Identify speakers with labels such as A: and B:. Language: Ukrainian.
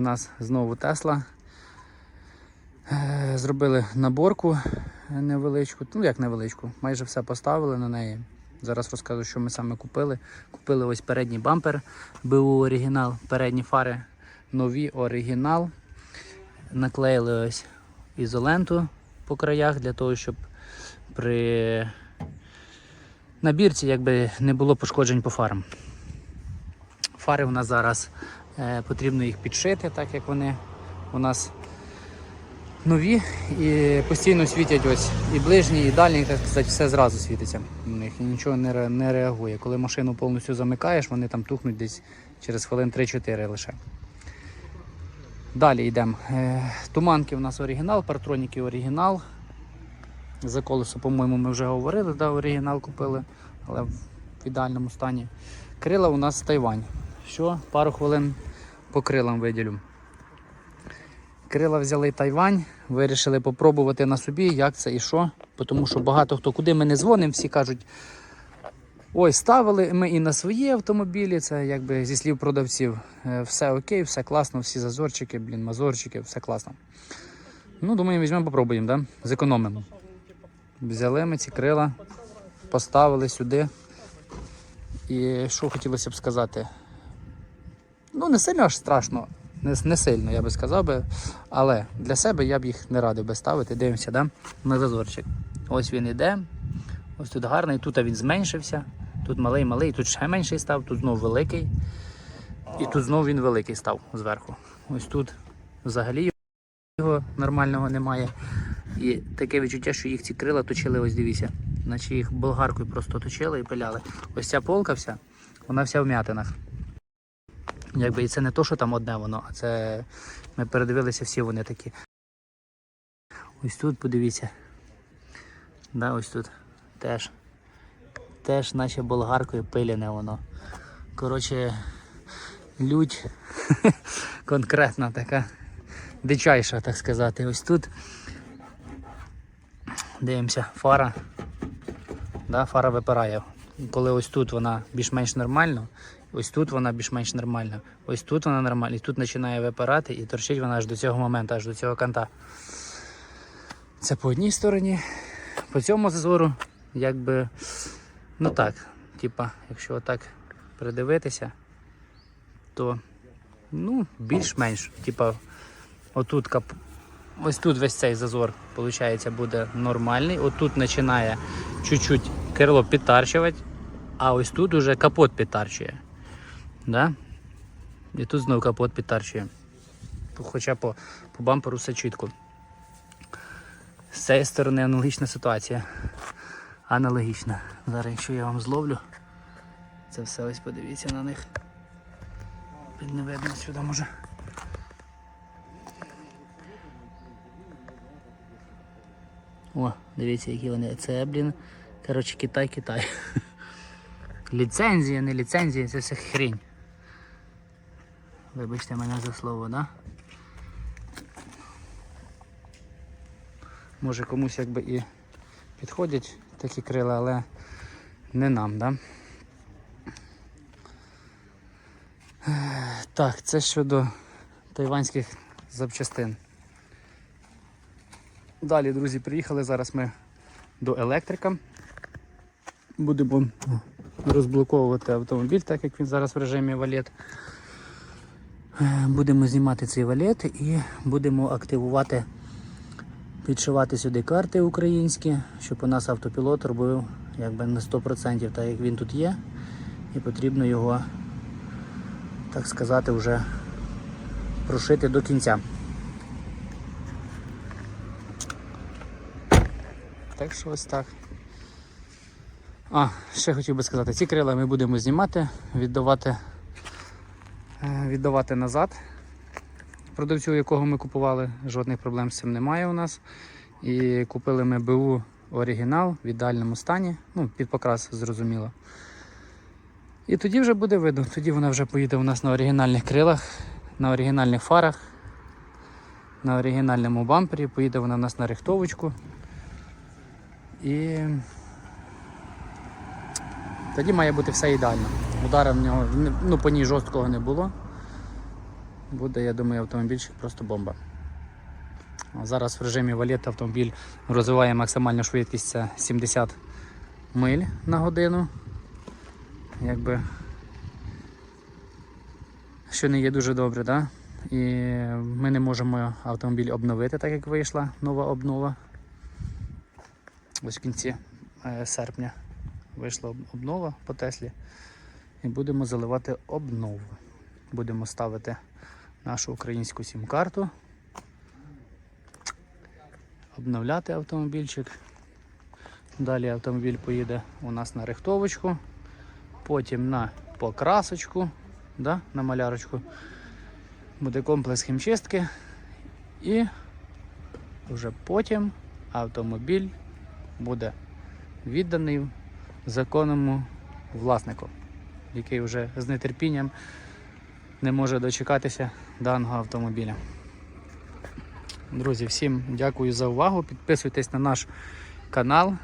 A: в нас знову Тесла. Е, Зробили наборку невеличку, ну як невеличку, майже все поставили на неї. Зараз розкажу, що ми саме купили. Купили ось передній бампер БУ оригінал, передні фари нові оригінал. Наклеїли ось ізоленту по краях для того, щоб при набірці якби не було пошкоджень по фарам. Фари у нас зараз потрібно їх підшити, так як вони у нас нові і постійно світять ось і ближні, і дальні, так сказати, все зразу світиться у них і нічого не, не реагує. Коли машину повністю замикаєш, вони там тухнуть десь через хвилин 3-4 лише. Далі йдемо. Е, Туманки у нас оригінал, партроніки оригінал. За колесо, по-моєму, ми вже говорили, да, оригінал купили, але в ідеальному стані. Крила у нас Тайвань. Що, пару хвилин по крилам виділю. Крила взяли Тайвань, вирішили попробувати на собі, як це і що. Тому що багато хто, куди ми не дзвонимо, всі кажуть, ой, ставили ми і на свої автомобілі, це якби зі слів продавців, е, все окей, все класно, всі зазорчики, блін, мазорчики, все класно. Ну, думаю, візьмемо, попробуємо, да? зекономимо. Взяли ми ці крила, поставили сюди. І що хотілося б сказати? Ну, не сильно аж страшно, не, не сильно, я би сказав би. Але для себе я б їх не радив би ставити. Дивимося, да? на зазорчик. Ось він іде. Ось тут гарний, тут він зменшився. Тут малий, малий, тут ще менший став, тут знов великий. І тут знов він великий став зверху. Ось тут взагалі його нормального немає. І таке відчуття, що їх ці крила точили, ось дивіться. Наче їх болгаркою просто точили і пиляли. Ось ця полка вся, вона вся в м'ятинах. Якби і це не то, що там одне воно, а це ми передивилися, всі вони такі. Ось тут подивіться. Да, ось тут теж. Теж наче болгаркою пиляне воно. Коротше, лють конкретна така дичайша, так сказати. Ось тут. Дивимося, фара. Да, фара випирає. Коли ось тут вона більш-менш нормально, ось тут вона більш-менш нормальна, ось тут вона нормальна, і тут починає випирати і торчить вона аж до цього моменту, аж до цього канта. Це по одній стороні. По цьому зазору, якби, ну так, типа, якщо отак придивитися, то ну, більш-менш, типа, отут кап... ось тут весь цей зазор, виходить, буде нормальний. Отут починає чуть-чуть крило підтарчувати, а ось тут уже капот підтарчує. Да? І тут знову капот підтарчує. Хоча по, по бамперу все чітко. З цієї сторони аналогічна ситуація. Аналогічна. Зараз, якщо я вам зловлю, це все ось подивіться на них. Не видно сюди може. О, дивіться, які вони. Це, блін. Коротше, Китай, Китай. Ліцензія, не ліцензія, це все хрінь. Вибачте мене за слово, да? Може комусь якби і підходять такі крила, але не нам, да? Так, це щодо тайванських запчастин. Далі, друзі, приїхали. Зараз ми до електрика. Будемо розблоковувати автомобіль, так як він зараз в режимі валет. Е, Будемо знімати цей валет і будемо активувати, підшивати сюди карти українські, щоб у нас автопілот робив якби на 100%, так як він тут є. І потрібно його, так сказати, вже прошити до кінця. Так що ось так. А, ще хотів би сказати, ці крила ми будемо знімати, віддавати, віддавати назад. Продавцю, якого ми купували, жодних проблем з цим немає у нас. І купили ми БУ оригінал в ідеальному стані, ну, під покрас зрозуміло. І тоді вже буде видно, тоді вона вже поїде у нас на оригінальних крилах, на оригінальних фарах, на оригінальному бампері, поїде вона у нас на рихтовочку. І тоді має бути все ідеально. Удара в нього ну, по ній жорсткого не було. буде, я думаю, автомобільчик просто бомба. Зараз в режимі валет автомобіль розвиває максимальну швидкість це 70 миль на годину. Якби що не є дуже добре, да? і ми не можемо автомобіль обновити, так як вийшла нова обнова. Ось в кінці е, серпня вийшла об- обнова по Теслі. І будемо заливати обнову. Будемо ставити нашу українську сім-карту, обновляти автомобільчик. Далі автомобіль поїде у нас на рихтовочку, потім на покрасочку, да, на малярочку. Буде комплекс хімчистки і вже потім автомобіль буде відданий законному власнику, який вже з нетерпінням не може дочекатися даного автомобіля. Друзі, всім дякую за увагу. Підписуйтесь на наш канал,